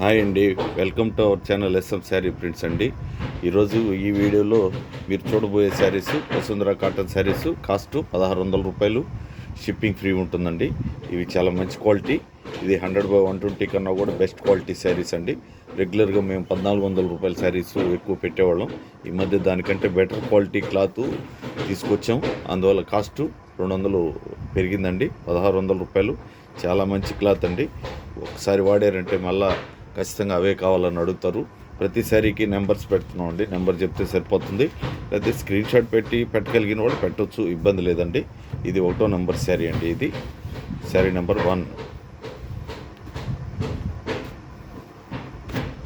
Hi అండి. Welcome to our channel SM sari prints అండి. ఈరోజు ఈ వీడియోలో మీరు చూడబోయే శారీస్ వసుంధర కాటన్ శారీస్ కాస్ట్ పదహారు వందల రూపాయలు. షిప్పింగ్ ఫ్రీ ఉంటుందండి. ఇవి చాలా మంచి క్వాలిటీ. ఇది హండ్రెడ్ బై వన్ ట్వంటీ కన్నా కూడా బెస్ట్ క్వాలిటీ శారీస్ అండి. రెగ్యులర్గా మేము పద్నాలుగు వందల రూపాయల శారీస్ ఎక్కువ పెట్టేవాళ్ళం. ఈ మధ్య దానికంటే బెటర్ క్వాలిటీ క్లాత్ తీసుకొచ్చాం. అందువల్ల కాస్ట్ రెండు వందలు పెరిగిందండి. పదహారు వందల రూపాయలు. చాలా మంచి క్లాత్ అండి. ఒకసారి వాడారంటే మళ్ళా ఖచ్చితంగా అవే కావాలని అడుగుతారు. ప్రతిసారికి నెంబర్స్ పెడుతున్నామండి. నెంబర్ చెప్తే సరిపోతుంది. లేకపోతే స్క్రీన్ షాట్ పెట్టి పెట్టగలిగిన వాళ్ళు పెట్టొచ్చు. ఇబ్బంది లేదండి. ఇది ఒకటో నెంబర్ శారీ అండి ఇది. Sari number one.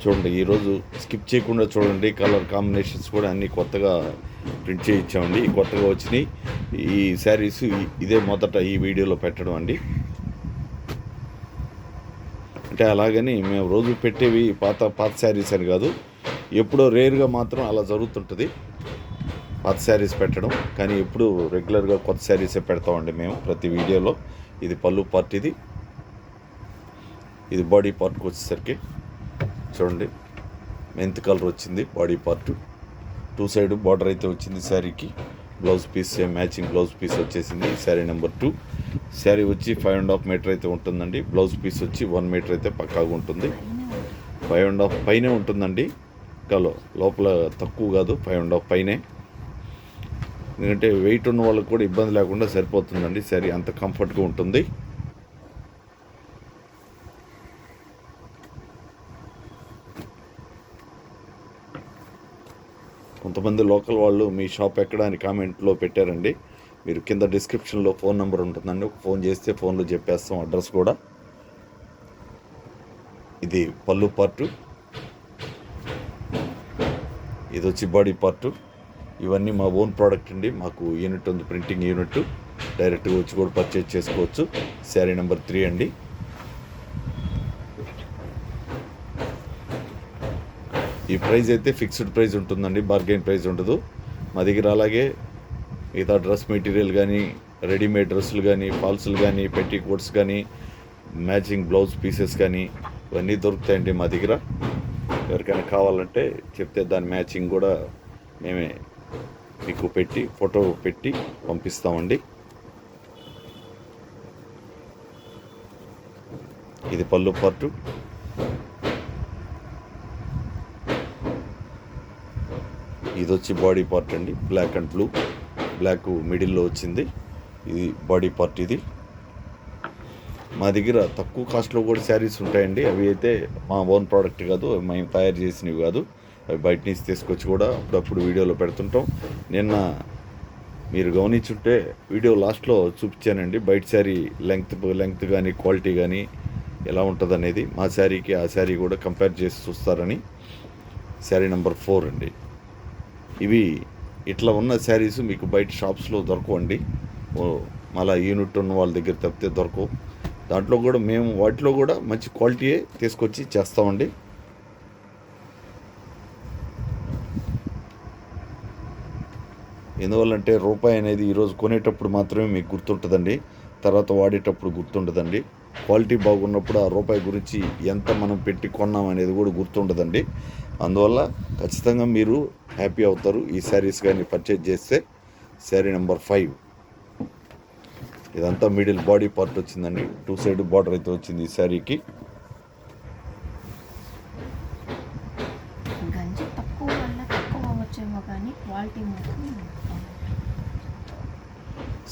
చూడండి ఈరోజు స్కిప్ చేయకుండా చూడండి. కలర్ కాంబినేషన్స్ కూడా అన్నీ కొత్తగా ప్రింట్ చేయించామండి. కొత్తగా వచ్చినాయి. ఈ శారీస్ ఇదే మొదట ఈ వీడియోలో పెట్టడం అండి. అంటే అలాగని మేము రోజు పెట్టేవి పాత పాత శారీస్ అని కాదు. ఎప్పుడో రేర్గా మాత్రం అలా జరుగుతుంటుంది. పాత శారీస్ పెట్టడం. కానీ ఎప్పుడు రెగ్యులర్గా కొత్త శారీసే పెడతామండి మేము ప్రతి వీడియోలో. ఇది పళ్ళు పార్ట్ ఇది. ఇది బాడీ పార్ట్కి వచ్చేసరికి చూడండి. మెంత్ కలర్ వచ్చింది body part. Two side border అయితే వచ్చింది శారీకి. Blouse piece matching blouse piece వచ్చేసింది. Sari number two. శారీ వచ్చి ఫైవ్ అండ్ హాఫ్ మీటర్ అయితే ఉంటుందండి. బ్లౌజ్ పీస్ వచ్చి వన్ మీటర్ అయితే పక్కాగా ఉంటుంది. ఫైవ్ అండ్ హాఫ్ పైనే ఉంటుందండి. ఇంకా లోపల తక్కువ కాదు ఫైవ్ అండ్ హాఫ్ పైనే. ఎందుకంటే వెయిట్ ఉన్న వాళ్ళకి కూడా ఇబ్బంది లేకుండా సరిపోతుందండి శారీ. అంత కంఫర్ట్గా ఉంటుంది. కొంతమంది లోకల్ వాళ్ళు మీ షాప్ ఎక్కడ అని కామెంట్లో పెట్టారండి. మీరు కింద డిస్క్రిప్షన్లో ఫోన్ నెంబర్ ఉంటుందండి. ఒక ఫోన్ చేస్తే ఫోన్లో చెప్పేస్తాం అడ్రస్ కూడా. ఇది పళ్ళు పార్టు ఇది వచ్చి బాడీ పార్టు ఇవన్నీ మా ఓన్ ప్రోడక్ట్ అండి. మాకు యూనిట్ ఉంది ప్రింటింగ్ యూనిట్ డైరెక్ట్గా వచ్చి కూడా పర్చేజ్ చేసుకోవచ్చు. శారీ నెంబర్ త్రీ అండి. ఈ ప్రైస్ అయితే ఫిక్స్డ్ ప్రైస్ ఉంటుందండి. బార్గెన్ ప్రైస్ ఉండదు. మా దగ్గర అలాగే మిగతా డ్రెస్ మెటీరియల్ కానీ రెడీమేడ్ డ్రెస్సులు కానీ ఫాల్సులు కానీ పెట్టి కోట్స్ కానీ మ్యాచింగ్ బ్లౌజ్ పీసెస్ కానీ ఇవన్నీ దొరుకుతాయండి మా దగ్గర. ఎవరికైనా కావాలంటే చెప్తే దాని మ్యాచింగ్ కూడా మేమే మీకు పెట్టి ఫోటో పెట్టి పంపిస్తామండి. ఇది పళ్ళు పార్టు ఇది వచ్చి బాడీ పార్ట్ అండి బ్లాక్ అండ్ బ్లూ. బ్లాక్ మిడిల్లో వచ్చింది. ఇది బాడీ పార్ట్ ఇది. మా దగ్గర తక్కువ కాస్ట్లో కూడా శారీస్ ఉంటాయండి. అవి అయితే మా ఓన్ ప్రోడక్ట్ కాదు మేము తయారు చేసినవి కాదు. అవి బయట నుంచి తీసుకొచ్చి కూడా అప్పుడప్పుడు వీడియోలో పెడుతుంటాం. నిన్న మీరు గమనించుంటే వీడియో లాస్ట్లో చూపించానండి. బయట శారీ లెంగ్త్ లెంగ్త్ కానీ క్వాలిటీ కానీ ఎలా ఉంటుంది అనేది మా శారీకి ఆ శారీ కూడా కంపేర్ చేసి చూస్తారని. శారీ నెంబర్ ఫోర్ అండి. ఇవి ఇట్లా ఉన్న శారీస్ మీకు బయట షాప్స్లో దొరకవండి. మళ్ళీ మళ్ళా యూనిట్ ఉన్న వాళ్ళ దగ్గర తప్పితే దొరకవు. దాంట్లో కూడా మేము వాటిలో కూడా మంచి క్వాలిటీయే తీసుకొచ్చి చేస్తామండి. ఎందువల్లంటే రూపాయి అనేది ఈరోజు కొనేటప్పుడు మాత్రమే మీకు గుర్తుంటుందండి. తర్వాత వాడేటప్పుడు గుర్తుండదండి క్వాలిటీ బాగున్నప్పుడు ఆ రూపాయి గురించి ఎంత మనం పెట్టి కొన్నాం అనేది కూడా గుర్తుండదండి అందువల్ల ఖచ్చితంగా మీరు హ్యాపీ అవుతారు. ఈ శారీస్ కానీ పర్చేజ్ చేస్తే శారీ నెంబర్ ఫైవ్ ఇదంతా మిడిల్ బాడీ పార్ట్ వచ్చిందండి. టూ సైడ్ బార్డర్ అయితే వచ్చింది ఈ శారీకి.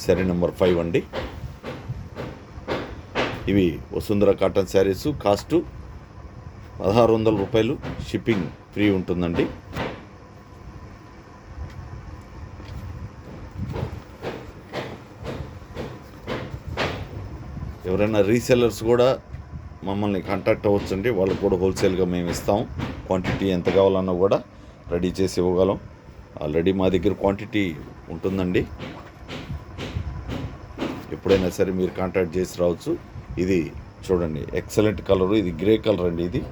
శారీ నెంబర్ ఫైవ్ అండి. ఇవి వసుంధర కాటన్ శారీస్. కాస్ట్ పదహారు వందల రూపాయలు షిప్పింగ్. ఫ్రీ ఉంటుందండి. ఎవరైనా రీసెల్లర్స్ కూడా మమ్మల్ని కాంటాక్ట్ అవ్వచ్చండి. వాళ్ళకి కూడా హోల్సేల్గా మేము ఇస్తాం. క్వాంటిటీ ఎంత కావాలన్నా కూడా రెడీ చేసి ఇవ్వగలం. ఆల్రెడీ మా దగ్గర క్వాంటిటీ ఉంటుందండి. ఎప్పుడైనా సరే మీరు కాంటాక్ట్ చేసి రావచ్చు. ఇది చూడండి ఎక్సలెంట్ కలరు. ఇది గ్రే కలర్ అండి ఇది.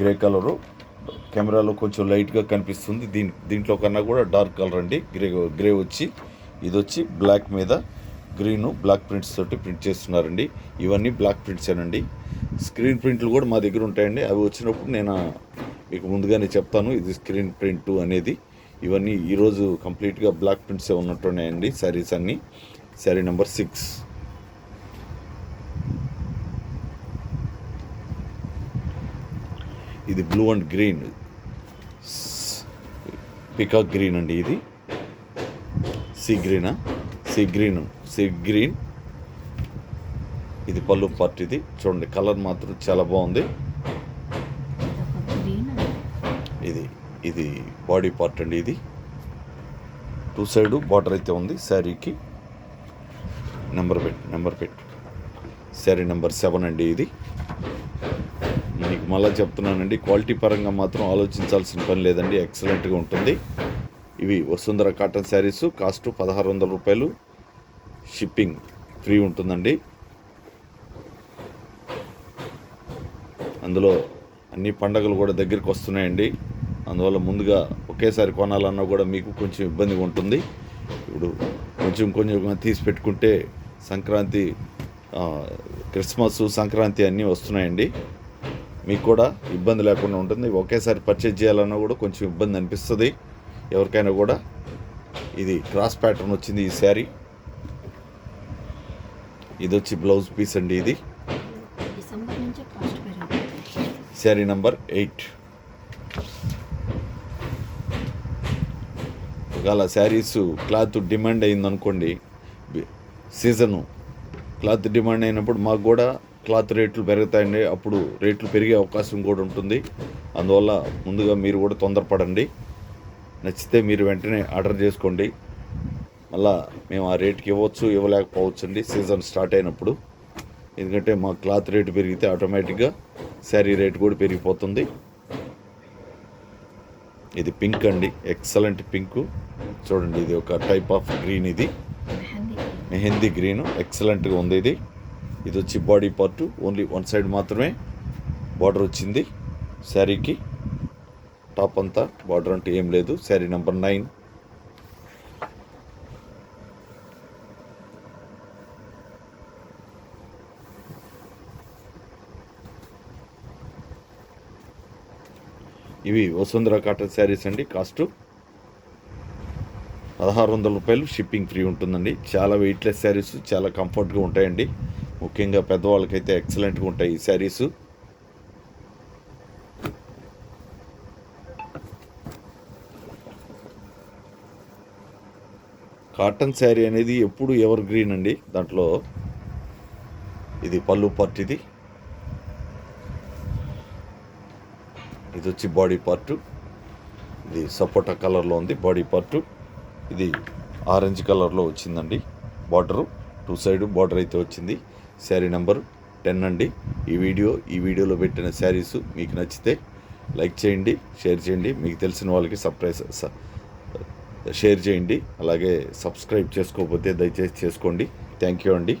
Grey colour. కెమెరాలో కొంచెం లైట్గా కనిపిస్తుంది. దీని దీంట్లో కన్నా కూడా డార్క్ కలర్ అండి. గ్రే గ్రే వచ్చి ఇది వచ్చి బ్లాక్ మీద గ్రీను బ్లాక్ ప్రింట్స్ తోటి ప్రింట్ చేస్తున్నారండి. ఇవన్నీ బ్లాక్ ప్రింట్స్ అండి స్క్రీన్ ప్రింట్లు కూడా మా దగ్గర ఉంటాయండి. అవి వచ్చినప్పుడు నేను మీకు ముందుగానే చెప్తాను. ఇది స్క్రీన్ ప్రింట్ అనేది. ఇవన్నీ ఈరోజు కంప్లీట్గా బ్లాక్ ప్రింట్సే ఉన్నట్టున్నాయండి శారీస్ అన్నీ. Sari number six. ఇది blue and green. Peacock green అండి ఇది. సీ గ్రీనా సీ గ్రీన్ సీ గ్రీన్ ఇది పళ్ళు పార్ట్ ఇది. చూడండి కలర్ మాత్రం చాలా బాగుంది. ఇది ఇది బాడీ పార్ట్ అండి ఇది. టూ సైడ్ బార్డర్ అయితే ఉంది శారీకి. నెంబర్ పెట్టు నెంబర్ పెట్టు శారీ నెంబర్ సెవెన్ అండి ఇది. మీకు మళ్ళీ చెప్తున్నానండి. క్వాలిటీ పరంగా మాత్రం ఆలోచించాల్సిన పని లేదండి. ఎక్సలెంట్గా ఉంటుంది. ఇవి వసుంధర కాటన్ శారీస్. కాస్ట్ పదహారు వందల రూపాయలు. షిప్పింగ్ ఫ్రీ ఉంటుందండి. అందులో అన్ని పండగలు కూడా దగ్గరికి వస్తున్నాయండి. అందువల్ల ముందుగా ఒకేసారి కొనాలన్నా కూడా మీకు కొంచెం ఇబ్బందిగా ఉంటుంది. ఇప్పుడు కొంచెం కొంచెం తీసి పెట్టుకుంటే సంక్రాంతి క్రిస్మస్ సంక్రాంతి అన్నీ వస్తున్నాయండి. మీకు కూడా ఇబ్బంది లేకుండా ఉంటుంది. ఒకేసారి పర్చేజ్ చేయాలన్నా కూడా కొంచెం ఇబ్బంది అనిపిస్తుంది. ఎవరికైనా కూడా ఇది క్రాస్ ప్యాటర్న్ వచ్చింది ఈ శారీ ఇది వచ్చి బ్లౌజ్ పీస్ అండి ఇది. శారీ నంబర్ ఎయిట్ ఒకవేళ శారీస్ క్లాత్ డిమాండ్ అయిందనుకోండి సీజను క్లాత్ డిమాండ్ అయినప్పుడు మాకు కూడా క్లాత్ రేట్లు పెరుగుతాయండి. అప్పుడు రేట్లు పెరిగే అవకాశం కూడా ఉంటుంది. అందువల్ల ముందుగా మీరు కూడా తొందరపడండి. నచ్చితే మీరు వెంటనే ఆర్డర్ చేసుకోండి. మళ్ళా మేము ఆ రేట్కి ఇవ్వచ్చు ఇవ్వలేకపోవచ్చు అండి సీజన్ స్టార్ట్ అయినప్పుడు. ఎందుకంటే మా క్లాత్ రేటు పెరిగితే ఆటోమేటిక్గా శారీ రేట్ కూడా పెరిగిపోతుంది. ఇది పింక్ అండి. Excellent pink. చూడండి ఇది ఒక టైప్ ఆఫ్ గ్రీన్ ఇది. మెహందీ గ్రీన్. ఎక్సలెంట్గా ఉంది ఇది. ఇది వచ్చి body part only one side మాత్రమే బార్డర్ వచ్చింది. శారీకి టాప్ అంతా బార్డర్ అంటే ఏం లేదు. Sari number nine. ఇవి వసుంధర కాటన్ శారీస్ అండి. కాస్టు పదహారు వందల రూపాయలు షిప్పింగ్ ఫ్రీ ఉంటుందండి. చాలా వెయిట్లెస్ శారీస్ చాలా కంఫర్ట్గా ఉంటాయండి. ముఖ్యంగా పెద్దవాళ్ళకైతే ఎక్సలెంట్గా ఉంటాయి ఈ శారీస్ కాటన్ శారీ అనేది ఎప్పుడు ఎవర్ గ్రీన్ అండి. దాంట్లో ఇది పళ్ళు పార్ట్ ఇది. ఇది వచ్చి బాడీ పార్ట్ ఇది సపోటా కలర్లో ఉంది బాడీ పార్ట్ ఇది ఆరెంజ్ కలర్లో వచ్చిందండి. బార్డరు టూ సైడ్ బార్డర్ అయితే వచ్చింది. శారీ నెంబర్ టెన్ అండి. ఈ వీడియో ఈ వీడియోలో పెట్టిన శారీస్ మీకు నచ్చితే లైక్ చేయండి షేర్ చేయండి. మీకు తెలిసిన వాళ్ళకి సర్ప్రైజ్ షేర్ చేయండి. అలాగే సబ్స్క్రైబ్ చేసుకోకపోతే దయచేసి చేసుకోండి. థ్యాంక్ యూ అండి.